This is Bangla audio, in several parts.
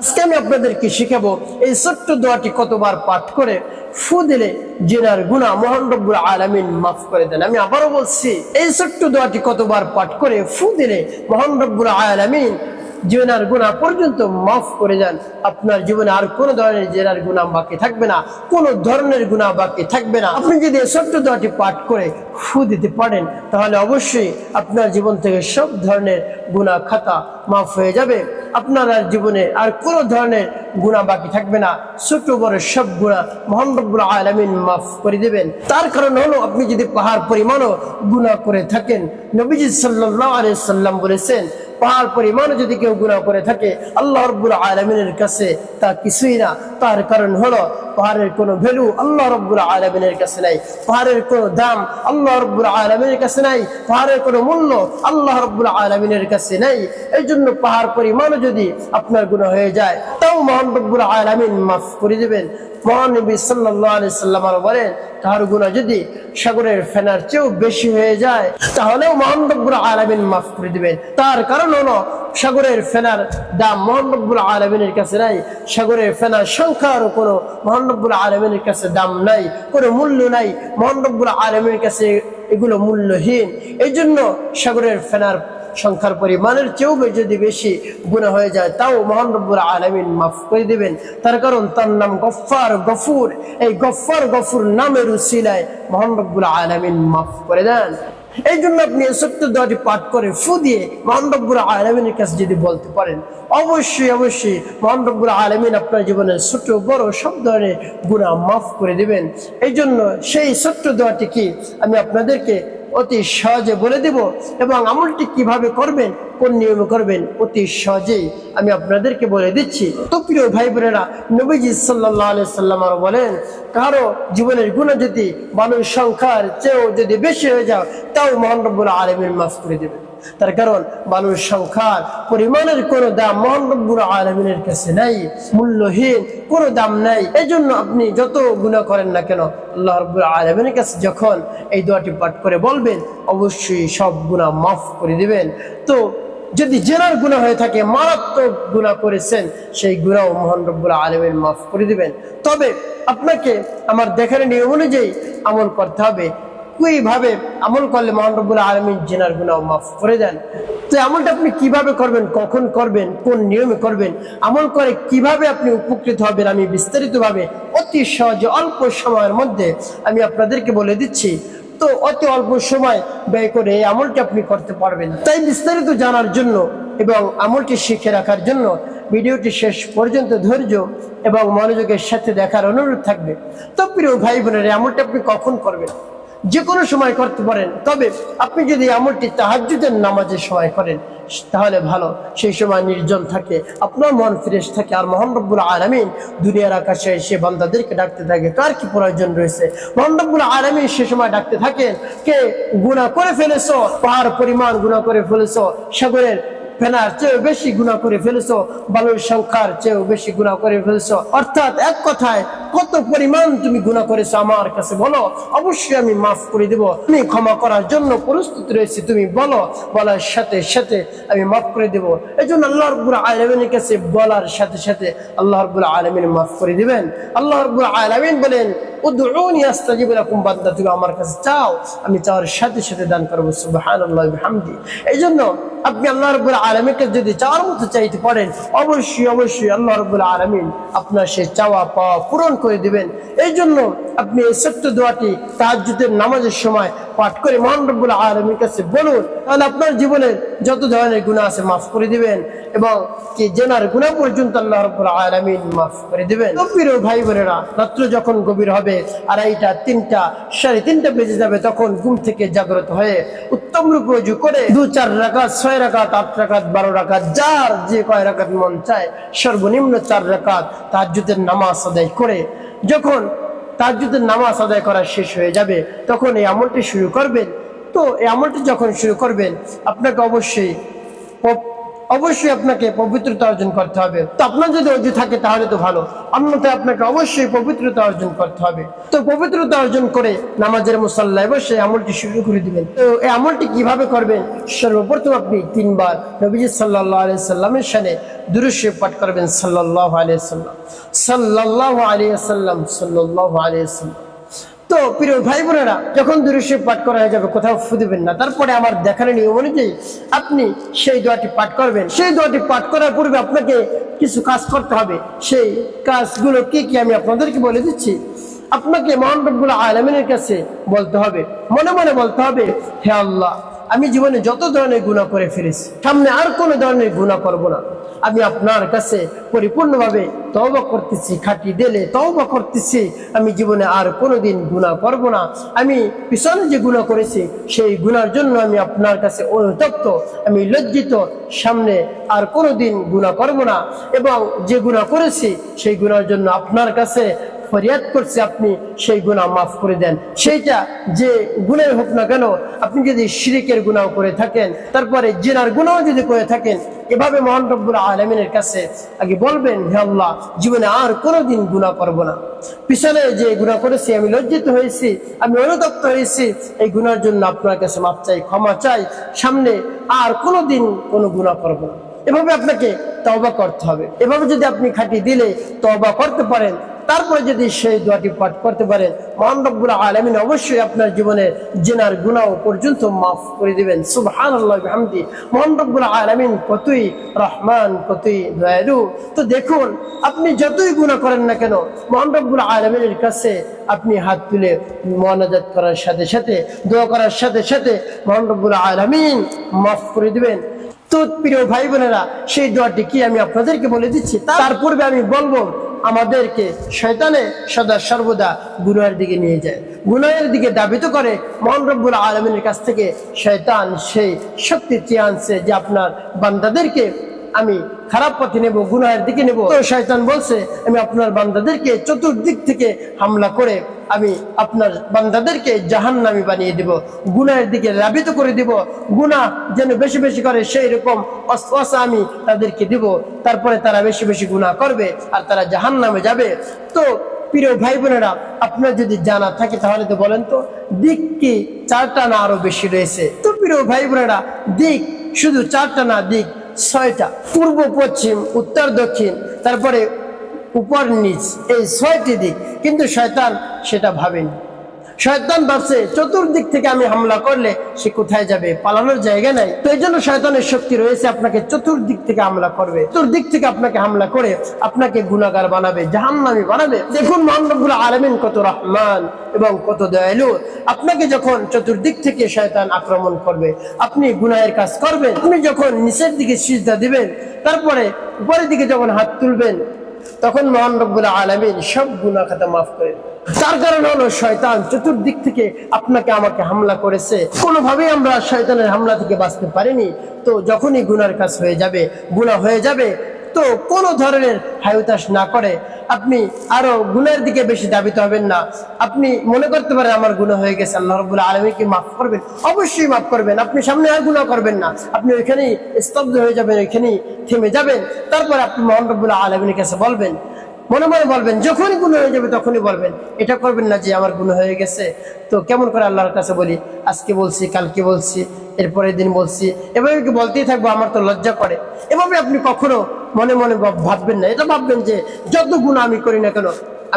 আজকে আমি আপনাদেরকে শিখাবো এই ছোট্ট দোয়াটি কতবার পাঠ করে ফু দিলে জেনার গুণা মোহন রব্বুল আলমিন মাফ করে দেন। আমি আবারও বলছি, এই ছোট্ট দোয়াটি কতবার পাঠ করে ফু দিলে মোহন রব্বুল আলমিন জেনার গুণা পর্যন্ত মাফ করে যান আপনার জীবনে আর কোনো ধরনের জেনার গুণা বাকি থাকবে না, কোনো ধরনের গুণা বাকি থাকবে না। আপনি যদি এই ছোট্ট দোয়াটি পাঠ করে ফু দিতে পারেন, তাহলে অবশ্যই আপনার জীবন থেকে সব ধরনের গুণা খাতা মাফ হয়ে যাবে। আপনার জীবনে আর কোনো ধরনের গুণা বাকি থাকবে না। ছোট বড় সব গুণা মোহাম্মবুল আলমিন মাফ করে দেবেন। তার কারণ হলো আপনি যদি পাহাড় পরিমাণও গুণা করে থাকেন, নবীজি সাল্লাহ আলিয়া সাল্লাম বলেছেন পাহাড় পরিমাণও যদি কেউ গুণা করে থাকে, আল্লাহ রব্বুল আলমিনের কাছে তা কিছুই না। তার কারণ হলো, পাহাড়ের কোনো ভ্যালু আল্লাহ রব্বুল আলমিনের কাছে নাই। পাহাড়ের কোনো দাম আল্লাহ রব্বুল আলমিনের কাছে নাই। পাহাড়ের কোনো মূল্য আল্লাহ রব্বুল আলমিনের কাছে নাই। এই জন্য পাহাড় পরিমাণও যদি আপনার গুণা হয়ে যায়, তাও মহান রব্বুল আলমিন মাফ করে দেবেন। মহানবী সাল্লাম বলেন, তাহার গুণা যদি সাগরের ফেনার চেয়েও বেশি হয়ে যায়, তাহলেও মোহাম্মবুল আলমিন মাফ করে দিবেন। তার কারণ হলো সাগরের ফেনার দাম মোহাম্মবুল আলমিনের কাছে নাই। সাগরের ফেনার সংখ্যারও কোনো মোহাম্মবুল আলমিনের কাছে দাম নাই, কোনো মূল্য নাই। মোহাম্মবুল আলমিনের কাছে এগুলো মূল্যহীন। এই জন্য সাগরের ফেনার সংখ্যার পরিমাণের চেয়েও যদি বেশি গুণা হয়ে যায়, তাও মহান আলমিন মাফ করে দিবেন। তার কারণ তার নাম গফার গফুর। এই গফার গফুর নামের উসিলায় মহান আলমিন মাফ করে দেন। এই জন্য আপনি সত্যি সত্য দোয়াটি পাঠ করে ফু দিয়ে মহানবুর আলমিনের কাছে যদি বলতে পারেন, অবশ্যই অবশ্যই মহানবুর আলমিন আপনার জীবনের ছোট বড় সব ধরনের গুণা মাফ করে দেবেন। এই জন্য সেই ছোট্ট দোয়াটি কি আমি আপনাদেরকে অতি সহজে বলে দেব এবং আমলটি কীভাবে করবেন কোন নিয়মে করবেন, অতি সহজেই আমি আপনাদেরকে বলে দিচ্ছি। তো প্রিয় ভাই বোনেরা, নবীজি সাল্লাহ আলি সাল্লাম আরও বলেন, কারও জীবনের গুণা যদি মানুষ সংখ্যার চেয়েও যদি বেশি হয়ে যাও তাও মোহান রব্বুল আলমিন মাফ করে দেবেন। তার কারণ, মানুষ সংখ্যার পরিমাণের কোনো দাম মোহাম্মদুর আলমিনের কাছে নাই, মূল্যহীন কোনো দাম নাই। এই জন্য আপনি যত গুণা করেন না কেন, আল্লাহ রব্বুল আলমিনের কাছে যখন এই দোয়াটি পাঠ করে বলবেন, অবশ্যই সব গুণা মাফ করে দিবেন। তো যদি জেনার গুণা হয়ে থাকে, মারাত্মক গুণা করেছেন, সেই গুণাও মোহন রব্বুল আলমের মাফ করে দিবেন। তবে আপনাকে আমার দেখার নিয়ম অনুযায়ী আমল করতে হবে। কীভাবে আমল করলে মহানরবুল আলমিন জেনার গুনাহ মাফ করে দেন? তো আমলটা আপনি কীভাবে করবেন, কখন করবেন, কোন নিয়মে করবেন, আমল করে কীভাবে আপনি উপকৃত হবেন, আমি বিস্তারিতভাবে অতি সহজে অল্প সময়ের মধ্যে আমি আপনাদেরকে বলে দিচ্ছি। তো অতি অল্প সময় ব্যয় করে এই আমলটি আপনি করতে পারবেন। তাই বিস্তারিত জানার জন্য এবং আমলটি শিখে রাখার জন্য ভিডিওটি শেষ পর্যন্ত ধৈর্য এবং মনোযোগের সাথে দেখার অনুরোধ থাকবে। তো প্রিয় ভাই বোনের আমলটি আপনি কখন করবেন? যে কোনো সময় করতে পারেন। তবে আপনি যদি আমলটি তাহাজ্জুদের নামাজের সময় করেন, তাহলে ভালো। সেই সময় নির্জন থাকে, আপনার মন ফ্রেশ থাকে। আর মোহান রব্বুল আলমিন দুনিয়ার আকাশে সে বান্দাদেরকে ডাকতে থাকে। কার কি প্রয়োজন রয়েছে? মোহান রব্বুল আলমিন সে সময় ডাকতে থাকেন, কে গুণা করে ফেলেছো? পাহাড় পরিমাণ গুণা করে ফেলেছো? সাগরের ফেনার চেয়েও বেশি গুণা করে ফেলেছো? বালুর সংখ্যার চেয়েও বেশি গুণা করে ফেলেছো? অর্থাৎ এক কথায় কত পরিমাণ তুমি গুণা করেছ আমার কাছে বলো। অবশ্যই আমি মাফ করে দেব। আমি ক্ষমা করার জন্য প্রস্তুত রয়েছি, তুমি বলো। বলার সাথে সাথে আমি মাফ করে দেব। এই জন্য আল্লাহ রব্বুল আলমিনের কাছে বলার সাথে সাথে আল্লাহ রব্বুল আলমিন মাফ করে দিবেন। আল্লাহ রব্বুল আলমিন বলেন আমার কাছে চাও। আমি সাথে সাথে দান করব। এই জন্য আপনি যদি মতো চাইতে পারেন, অবশ্যই অবশ্যই আলমিন আপনার সে চাওয়া পাওয়া পূরণ করে দিবেন। এই জন্য আপনি এই সত্য দোয়াটি তাহাজ্জুদের নামাজের সময় পাঠ করে মহান রব্বুল আলমীর কাছে বলুন, তাহলে আপনার জীবনের যত ধরনের গুণা আছে মাফ করে দিবেন এবং কি জেনার গুণা পর্যন্ত আল্লাহ রব্বুল আলমিন মাফ করে দিবেন। প্রিয় ভাই বোনেরা, রাত্র যখন গভীর হবে, আড়াইটা, তিনটা, সাড়ে তিনটা বেজে যাবে, তখন ঘুম থেকে জাগ্রত হয়ে উত্তম রূপে উজু করে দু, চার রাকাত, ছয় রাকাত, আট রাকাত, বারো রাকাত, যার যে কয় রাকাত মন চায়, সর্বনিম্ন চার রাকাত তাহাজ্জুদের নামাজ আদায় করে যখন তার যদি নামাজ আদায় করা শেষ হয়ে যাবে, তখন এই আমলটি শুরু করবেন। তো এই আমলটি যখন শুরু করবেন, আপনাকে অবশ্যই অবশ্যই আপনাকে পবিত্রতা অর্জন করতে হবে। তো আপনার যদি অজু থাকে তাহলে তো ভালো। অন্যথায় আপনাকে অবশ্যই পবিত্রতা অর্জন করতে হবে। তো পবিত্রতা অর্জন করে নামাজের মুসাল্লায় বসে আমলটি শুরু করে দিবেন। তো এই আমলটি কীভাবে করবেন? সর্বপ্রথম আপনি তিনবার নবীজি সাল্লাহ আলিয়া সাল্লামের সানে দুরুশে পাঠ করবেন সাল্লাহ আলিয়া সাল্লাম। সাল্লাহ আলিয়া সাল্লাম সাল্লাহ আলিয়া সাল্লাম। তো প্রিয় ভাই বোনেরা যখন দুরুশে পাঠ করা হয়ে যাবে, কোথাও ফুদবেন না। তারপরে আমার দেখার নিয়ম অনুযায়ী আপনি সেই দোয়াটি পাঠ করবেন। সেই দোয়াটি পাঠ করার পূর্বে আপনাকে কিছু কাজ করতে হবে। সেই কাজগুলো কি কি আমি আপনাদেরকে বলে দিচ্ছি। আপনাকে মহানবুল আলমিনের কাছে বলতে হবে। মনে মনে বলতে হবে, হে আল্লাহ আমি জীবনে যত ধরনের গুণা করে ফেলেছি সামনে আর কোনো ধরনের গুণা করব না। আমি আপনার কাছে পরিপূর্ণভাবে তওবা করতেছি, খাটি দিলে তওবা করতেছি। আমি জীবনে আর কোনো দিন গুণা করব না। আমি পিছনে যে গুণা করেছি, সেই গুণার জন্য আমি আপনার কাছে অনুতপ্ত। আমি লজ্জিত, সামনে আর কোনো দিন গুণা করব না। এবং যে গুণা করেছি, সেই গুণার জন্য আপনার কাছে ফরিয়াদ করছে, আপনি সেই গুণা মাফ করে দেন। সেইটা যে গুণের হোক না কেন, আপনি যদি শিরিকের গুণাও করে থাকেন, তারপরে জেনার গুণাও যদি করে থাকেন, এভাবে মহান রব্বুল আলমিনের কাছে আগে বলবেন, হে আল্লাহ, জীবনে আর কোনোদিন গুণা করব না। পিছনে যে গুণা করেছি, আমি লজ্জিত হয়েছি, আমি অনুতপ্ত হয়েছি, এই গুণার জন্য আপনার কাছে মাপ চাই, ক্ষমা চাই, সামনে আর কোনোদিন কোনো গুণা করব না। এভাবে আপনাকে তবা করতে হবে। এভাবে যদি আপনি খাটি দিলে তবা করতে পারেন তারপরে যদি সেই দোয়াটি পাঠ করতে পারেন মহান রব্বুল আলমিন অবশ্যই আপনার জীবনে জেনার গুণাও পর্যন্ত মাফ করে দিবেন। সুবহান আল্লাহ হামদি মহান আলমিন কতই রহমান, কতই দয়ালু। তো দেখুন, আপনি যতই গুণা করেন না কেন মহান রব্বুল আলমিনের কাছে আপনি হাত তুলে মনাজাত করার সাথে সাথে, দোয়া করার সাথে সাথে মহান রব্বুল আলমিন মাফ করে দিবেন। তো প্রিয় ভাই বোনেরা, সেই দোয়াটি কি আমি আপনাদেরকে বলে দিচ্ছি? তার পূর্বে আমি বলব আমাদেরকে শয়তানে সদা সর্বদা গুনাহের দিকে নিয়ে যায়। গুনাহের দিকে দাবিত করে মহান রব্বুল আলমিনের কাছ থেকে শয়তান সেই শক্তি চেয়ে আনছে যে আপনার বান্দাদেরকে আমি খারাপ পথে নেব, গুনাহের দিকে নেব। তো শয়তান বলছে, আমি আপনার বান্দাদেরকে চতুর্দিক থেকে হামলা করে আমি আপনার বান্দাদেরকে জাহান নামি বানিয়ে দিব, গুনাহের দিকে লাভিত করে দিব। গুনাহ যেন বেশি বেশি করে, সেই রকম অস্ত্র আমি তাদেরকে দিব। তারপরে তারা বেশি বেশি গুনাহ করবে আর তারা জাহান নামে যাবে। তো প্রিয় ভাই বোনেরা আপনার যদি জানা থাকে তাহলে তো বলেন তো, দিক কি চারটা না আরও বেশি রয়েছে? তো প্রিয় ভাই বোনেরা দিক শুধু চারটা না, দিক ছয়টা, পূর্ব, পশ্চিম, উত্তর, দক্ষিণ, তারপরে উপর, নিচ, এই ছয়টি দিক। কিন্তু শয়তান সেটা ভাবেনি। শয়তান ভাবছে, চতুর্দিক থেকে আমি হামলা করলে সে কোথায় যাবে? পালানোর জায়গা নাই। তো এই জন্য শয়তানের শক্তি রয়েছে, আপনাকে চতুর্দিক থেকে হামলা করবে। চতুর্দিক থেকে আপনাকে হামলা করে আপনাকে গুণাগার বানাবে, জাহান্নামি বানাবে। দেখুন মোহাম্মদুল আলমিন কত রহমান এবং কত দয়ালু। আপনাকে যখন চতুর্দিক থেকে শয়তান আক্রমণ করবে, আপনি গুনাহের কাজ করবেন। আপনি যখন নিচের দিকে সিজদা দিবেন, তারপরে উপরের দিকে যখন হাত তুলবেন তখন মহান রব্বুল আলমিন সব গুণা খাতা মাফ করে। তার কারণ হলো শয়তান চতুর্দিক থেকে আপনাকে আমাকে হামলা করেছে কোনোভাবেই আমরা শয়তানের হামলা থেকে বাঁচতে পারিনি তো যখনই গুনার কাজ হয়ে যাবে গুণা হয়ে যাবে তো কোনো ধরনের হায়ুতাস না করে। আপনি আরও গুণের দিকে বেশি দাবিত হবেন না। আপনি মনে করতে পারেন আমার গুণ হয়ে গেছে, আল্লাহ রব আলমীকে মাফ করবেন? অবশ্যই মাফ করবেন, আপনি সামনে আর গুণা করবেন না। আপনি ওইখানেই স্তব্ধ হয়ে যাবেন, ওইখানেই থেমে যাবেন। তারপর আপনি মহান রবুল্লাহ আলমীর কাছে বলবেন মনে মনে বলবেন, যখনই গুণ হয়ে যাবে তখনই বলবেন, এটা করবেন না যে আমার গুণ হয়ে গেছে? তো কেমন করে আল্লাহর কাছে বলি, আজকে বলছি, কালকে বলছি, এরপরের দিন বলছি। এভাবে কি বলতেই থাকব? আমার তো লজ্জা করে। এভাবে আপনি কখনো মনে মনে ভাব- ভাববেন না। এটা ভাববেন যে, যত গুণ আমি করি না কেন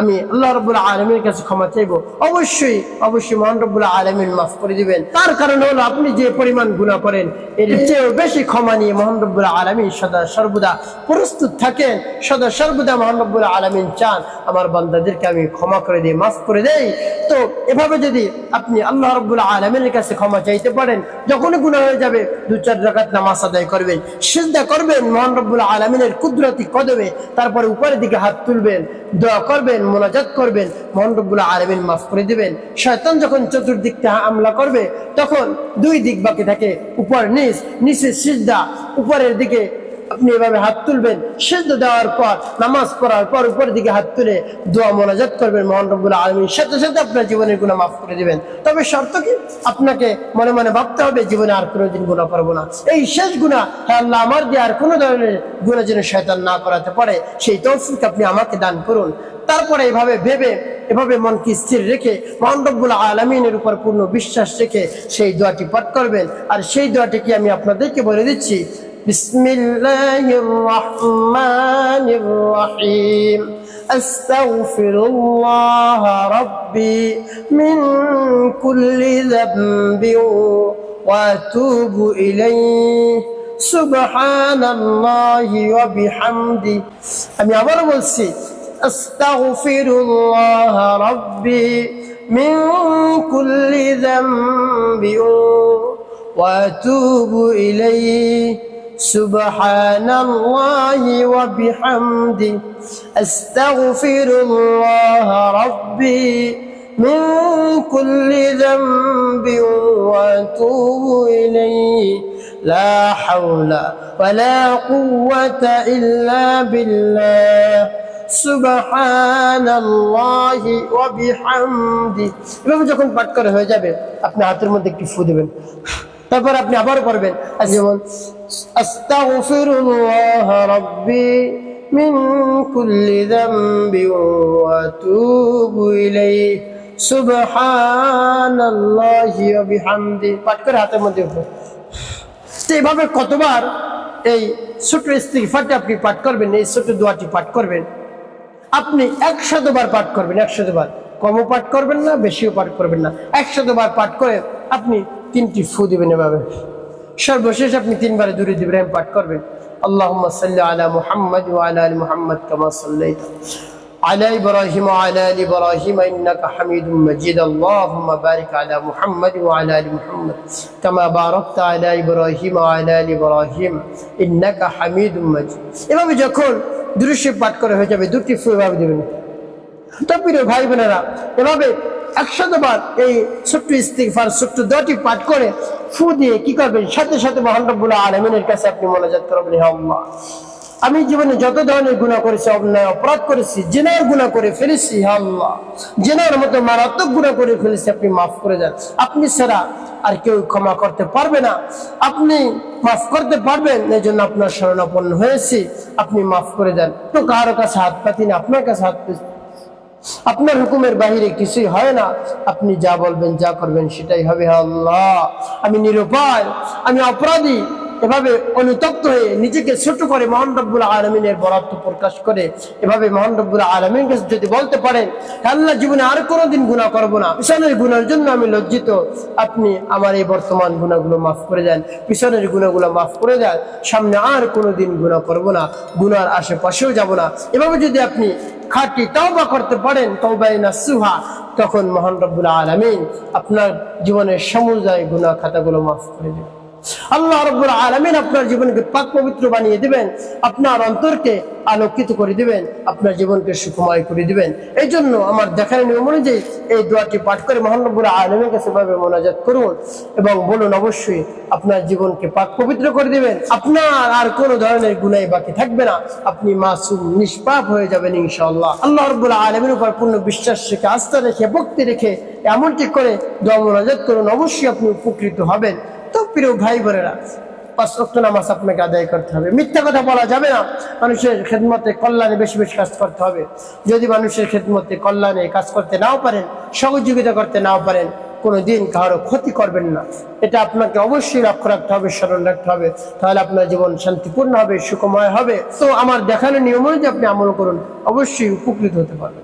আমি আল্লাহ রবুল্লাহ আলমীর কাছে ক্ষমা চাইব। অবশ্যই অবশ্যই মহান রব্বুল্লাহ আলমিন মাফ করে দিবেন। তার কারণ হলো আপনি যে পরিমাণ গুণা করেন, এর চেয়েও বেশি ক্ষমা নিয়ে মহান রব্বুল্লাহ আলমিন সদা সর্বদা প্রস্তুত থাকেন, সদা সর্বদা মহান রব্বুল্লাহ আলমিন চান। আমার বান্দাদেরকে আমি ক্ষমা করে দিই, মাফ করে দেই। তো এভাবে যদি আপনি আল্লাহ রব্বুল্লাহ আলমিনের কাছে ক্ষমা চাইতে পারেন, যখনই গুণা হয়ে যাবে দু চার রাকাত নামাজ আদায় করবেন সিদ্ধা করবেন, মহান রব্বুল্লাহ আলমিনের কুদরতি কদমে, তারপরে উপরের দিকে হাত তুলবেন, দোয়া করবেন মোনাজাত করবেন মন্ডপগুলো আলমিন মাফ করে দেবেন। শয়তান যখন চতুর্দিক থেকে আমলা করবে, তখন দুই দিক বাকি থাকে। উপর নিচ, নিচে সিজদা, উপরের দিকে আপনি এভাবে হাত তুলবেন, সেদ্ধ দেওয়ার পর, নামাজ পড়ার পর উপরের দিকে হাত তুলে দোয়া মোনাজাত করবেন মোহন রব্বুল আলমীর সাথে সাথে আপনার জীবনের গুণা মাফ করে দেবেন। তবে শর্ত কি? আপনাকে মনে মনে ভাবতে হবে, জীবনে আর কোনোদিন গুণা করব না। এই শেষ গুণা হ্যাঁ আল্লাহ, আমার দিয়ে আর কোনো ধরনের গুণা যেন শয়তান না করাতে পারে, সেই তৌফিক আপনি আমাকে দান করুন। তারপরে এভাবে ভেবে, এভাবে মনকে স্থির রেখে মহানরব্বুল আলমিনের উপর পূর্ণ বিশ্বাস রেখে সেই দোয়াটি পাঠ করবেন। আর সেই দোয়াটি কি আমি আপনাদেরকে বলে দিচ্ছি? بسم الله الرحمن الرحيم. أستغفر الله ربي من كل ذنب وأتوب إليه. سبحان الله وبحمده. أم يعبر بولسي أستغفر الله ربي من كل ذنب وأتوب إليه. سبحان الله وبحمده أستغفر الله ربي من كل ذنب وأتوب إليه لا حول ولا قوة إلا بالله সুবহান এভাবে যখন পাঠ করা হয়ে যাবে আপনি হাতের মধ্যে একটি ফু দেবেন তারপর আপনি আবার করবেন আর যেমন আস্তাগফিরুল্লাহ রাব্বি মিন কুল্লি যামবি ওয়া আতুবু ইলাইহি। পাঠ করে হাতের মধ্যে এইভাবে কতবার এই ছোট ইস্তিগফারটি আপনি পাঠ করবেন, এই ছোট দোয়াটি পাঠ করবেন। আপনি একশতবার পাঠ করবেন একশতবার কমও পাঠ করবেন না, বেশিও পাঠ করবেন না। একশতবার পাঠ করে আপনি তিনটি ফু দিবেন এভাবে সর্বশেষ আপনি তিনবারে দূরে দিবেন পাঠ করবেন আল্লাহ সাল্লি আলা মুহাম্মদ ওয়ালা আলী মুহাম্মদ কামা সাল্লাইতা على إبراهيم وعلى آل إبراهيم إنك حميد مجيد اللهم بارك على محمد وعلى آل محمد كما باركت على إبراهيم وعلى آل إبراهيم إنك حميد مجيد এভাবে যখন দৃশ্য পাঠ করে হয়ে যাবে দুটি ফু এভাবে দেবেন তো প্রিয় ভাই বোনেরা এভাবে একশতবার এই ছোট্ট ইস্তিগফার, ছোট্ট দটি পাঠ করে ফু দিয়ে কি করবেন? সাথে সাথে মহান রব্বুল আলমিনের কাছে আপনি মনোজাত করবেন আল্লাহ। আমি জীবনে যত ধরনের গুণা করেছি, অন্যায়, অপরাধ করেছি, জেনার গুণা করে ফেলেছি আল্লাহ। জেনার মতো মারাত্মক গুণা করে ফেলেছি, আপনি মাফ করে যান আপনি ছাড়া আর কেউ ক্ষমা করতে পারবে না। আপনি মাফ করতে পারবেন এই জন্য আপনার শরণাপন্ন হয়েছি। আপনি মাফ করে দেন। তো কারও কাছে হাত পাতি না, আপনার কাছে হাত পাতি আপনার হুকুমের বাহিরে কিছুই হয় না। আপনি যা বলবেন, যা করবেন, সেটাই হবে আল্লাহ। আমি নিরুপায়, আমি অপরাধী। এভাবে অনুতপ্ত হয়ে নিজেকে ছোট করে মহান রব্বুল আলমিনের বরাত্ম প্রকাশ করে এভাবে মহান রব্বুল আলমিন যদি বলতে পারেন "হে আল্লাহ জীবনে আর কোনোদিন গুণা করব না। পিছনের গুণার জন্য আমি লজ্জিত। আপনি আমার এই বর্তমান গুণাগুলো মাফ করে দেন। পিছনের গুণাগুলো মাফ করে দেন। সামনে আর কোনোদিন গুণা করব না। গুনার আশেপাশেও যাব না। এভাবে যদি আপনি খাঁটি তওবা করতে পারেন না নাসুহা তখন মহান রব্বুল আলামিন আপনার জীবনের সমুদায় গুনাহ খাতাগুলো মাফ করে দেবেন। আল্লাহ রব্বুল আলামিন আপনার জীবনকে পাক পবিত্র বানিয়ে দিবেন, আপনার অন্তরকে আলোকিত করে দিবেন, আপনার জীবনকে সুখময় করে দিবেন। এই জন্য আমার দেখার নিয়ম অনুযায়ী এই দোয়াটি পাঠ করে মহান রব্বুল আলমের কাছে ভাবে মোনাজাত করুন এবং বলুন, অবশ্যই আপনার জীবনকে পাক পবিত্র করে দিবেন। আপনার আর কোনো ধরনের গুনাই বাকি থাকবে না। আপনি মাসুম, নিষ্পাপ হয়ে যাবেন ইনশাআল্লাহ। আল্লাহ রব্বুল আলমের উপর পূর্ণ বিশ্বাস রেখে, আস্থা রেখে, ভক্তি রেখে এমনটি করে দোয়া মোনাজাত করুন। অবশ্যই আপনি উপকৃত হবেন। তো প্রিয় ভাই বোনেরা, পাঁচ ওয়াক্ত নামাজ আপনাকে আদায় করতে হবে। মিথ্যা কথা বলা যাবে না। মানুষের খেদমতে কল্যাণে বেশি বেশি কাজ করতে হবে। যদি মানুষের খেদমতে কল্যাণে কাজ করতে নাও পারেন, সহযোগিতা করতে নাও পারেন, কোনো দিন কারও ক্ষতি করবেন না। এটা আপনাকে অবশ্যই লক্ষ্য রাখতে হবে, স্মরণ রাখতে হবে। তাহলে আপনার জীবন শান্তিপূর্ণ হবে, সুখময় হবে। তো আমার দেখানো নিয়ম অনুযায়ী আপনি আমল করুন। অবশ্যই উপকৃত হতে পারবেন।